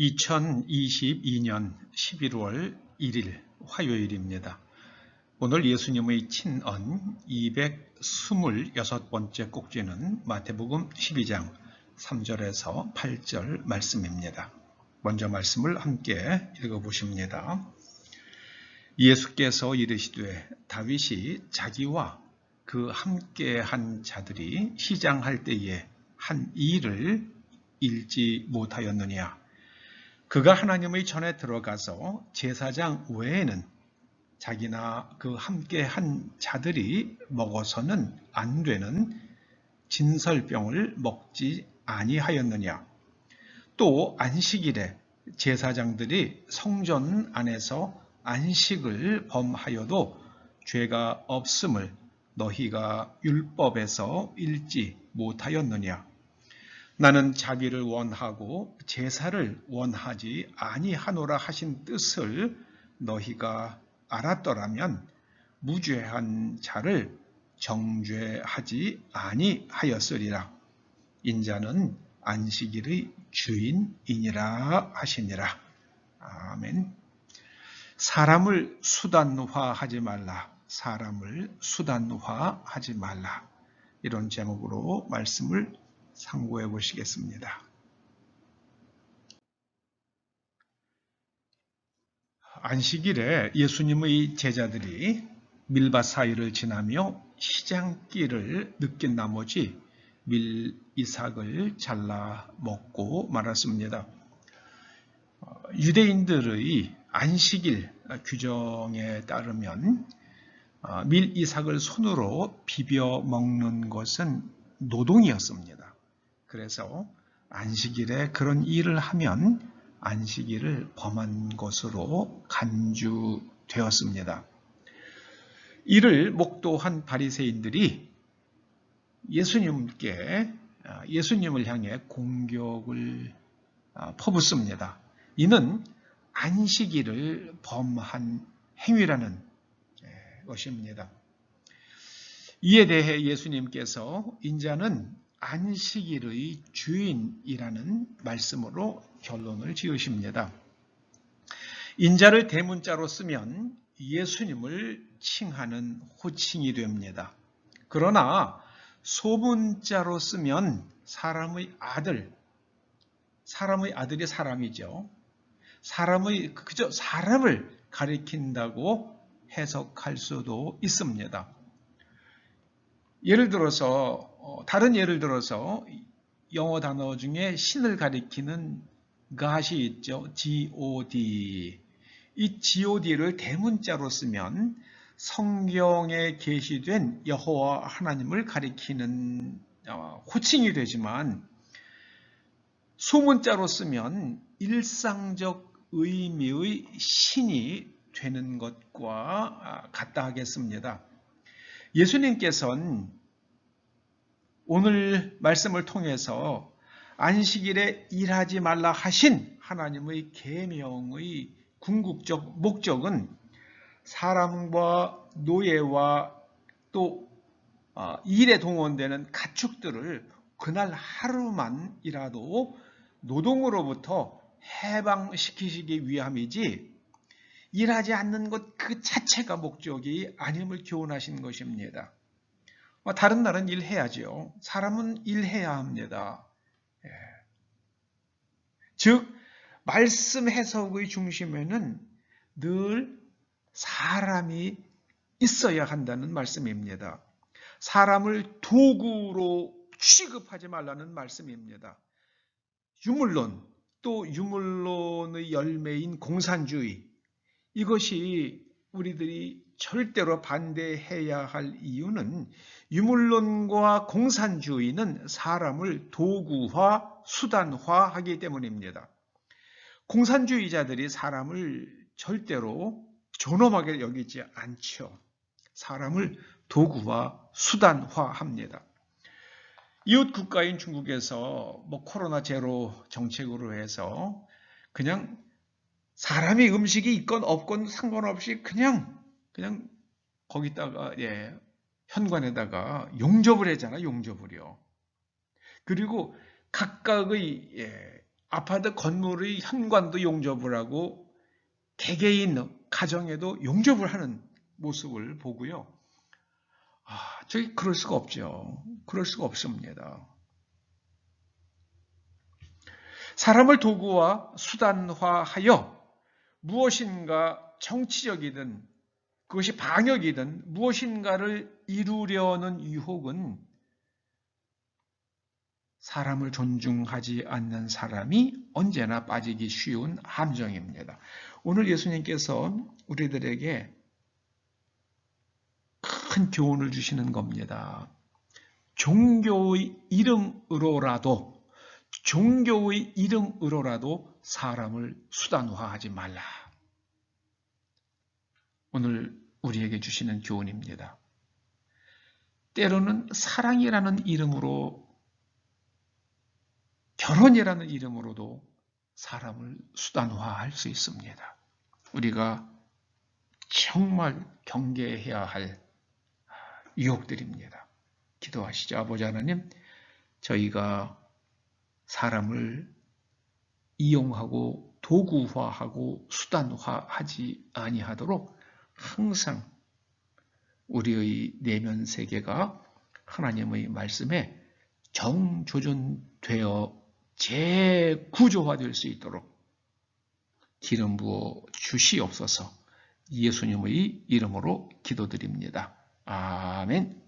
2022년 11월 1일 화요일입니다. 오늘 예수님의 친언 226번째 꼭지는 마태복음 12장 3절에서 8절 말씀입니다. 먼저 말씀을 함께 읽어보십니다. 예수께서 이르시되 다윗이 자기와 그 함께한 자들이 시장할 때에 한 일을 잃지 못하였느냐 그가 하나님의 전에 들어가서 제사장 외에는 자기나 그 함께 한 자들이 먹어서는 안 되는 진설병을 먹지 아니하였느냐. 또 안식일에 제사장들이 성전 안에서 안식을 범하여도 죄가 없음을 너희가 율법에서 읽지 못하였느냐. 나는 자비를 원하고 제사를 원하지 아니하노라 하신 뜻을 너희가 알았더라면 무죄한 자를 정죄하지 아니하였으리라. 인자는 안식일의 주인이니라 하시니라. 아멘. 사람을 수단화하지 말라. 사람을 수단화하지 말라. 이런 제목으로 말씀을 참고해 보시겠습니다. 안식일에 예수님의 제자들이 밀밭 사이를 지나며 시장길을 느낀 나머지 밀 이삭을 잘라 먹고 말았습니다. 유대인들의 안식일 규정에 따르면 밀 이삭을 손으로 비벼 먹는 것은 노동이었습니다. 그래서 안식일에 그런 일을 하면 안식일을 범한 것으로 간주되었습니다. 이를 목도한 바리새인들이 예수님께 예수님을 향해 공격을 아, 퍼붓습니다. 이는 안식일을 범한 행위라는 것입니다. 이에 대해 예수님께서 인자는 안식일의 주인이라는 말씀으로 결론을 지으십니다. 인자를 대문자로 쓰면 예수님을 칭하는 호칭이 됩니다. 그러나 소문자로 쓰면 사람의 아들, 사람의 아들이 사람이죠. 사람의, 그저 사람을 가리킨다고 해석할 수도 있습니다. 예를 들어서 어, 다른 예를 들어서 영어 단어 중에 신을 가리키는 것이 있죠. God. 이 god를 대문자로 쓰면 성경에 게시된 여호와 하나님을 가리키는 어, 호칭이 되지만 소문자로 쓰면 일상적 의미의 신이 되는 것과 아, 같다 하겠습니다. 예수님께서는 오늘 말씀을 통해서 안식일에 일하지 말라 하신 하나님의 계명의 궁극적 목적은 사람과 노예와 또 어, 일에 동원되는 가축들을 그날 하루만이라도 노동으로부터 해방시키시기 위함이지 일하지 않는 것 그 자체가 목적이 아님을 교훈하신 것입니다. 뭐 다른 날은 일해야죠. 사람은 일해야 합니다. 예. 즉 말씀 해석의 중심에는 늘 사람이 있어야 한다는 말씀입니다. 사람을 도구로 취급하지 말라는 말씀입니다. 유물론 또 유물론의 열매인 공산주의 이것이 우리들이 절대로 반대해야 할 이유는 유물론과 공산주의는 사람을 도구화, 수단화하기 때문입니다. 공산주의자들이 사람을 절대로 존엄하게 여기지 않죠. 사람을 도구화, 수단화합니다. 이웃 국가인 중국에서 뭐 코로나 제로 정책으로 해서 그냥 사람이 음식이 있건 없건 상관없이 그냥 그냥 거기다가 예, 현관에다가 용접을 했잖아, 용접을요. 그리고 각각의 예, 아파트 건물의 현관도 용접을 하고 개개인 가정에도 용접을 하는 모습을 보고요. 아, 저희 그럴 수가 없죠. 그럴 수가 없습니다. 사람을 도구와 수단화하여 무엇인가 정치적이든 그것이 방역이든 무엇인가를 이루려는 유혹은 사람을 존중하지 않는 사람이 언제나 빠지기 쉬운 함정입니다. 오늘 예수님께서 우리들에게 큰 교훈을 주시는 겁니다. 종교의 이름으로라도 종교의 이름으로라도 사람을 수단화하지 말라. 오늘 우리에게 주시는 교훈입니다. 때로는 사랑이라는 이름으로 결혼이라는 이름으로도 사람을 수단화할 수 있습니다. 우리가 정말 경계해야 할 유혹들입니다. 기도하시죠. 아버지 하나님, 저희가 사람을 이용하고 도구화하고 수단화하지 아니하도록 항상 우리의 내면 세계가 하나님의 말씀에 정조준되어 재구조화될 수 있도록 기름 부어 주시옵소서 예수님의 이름으로 기도드립니다. 아멘.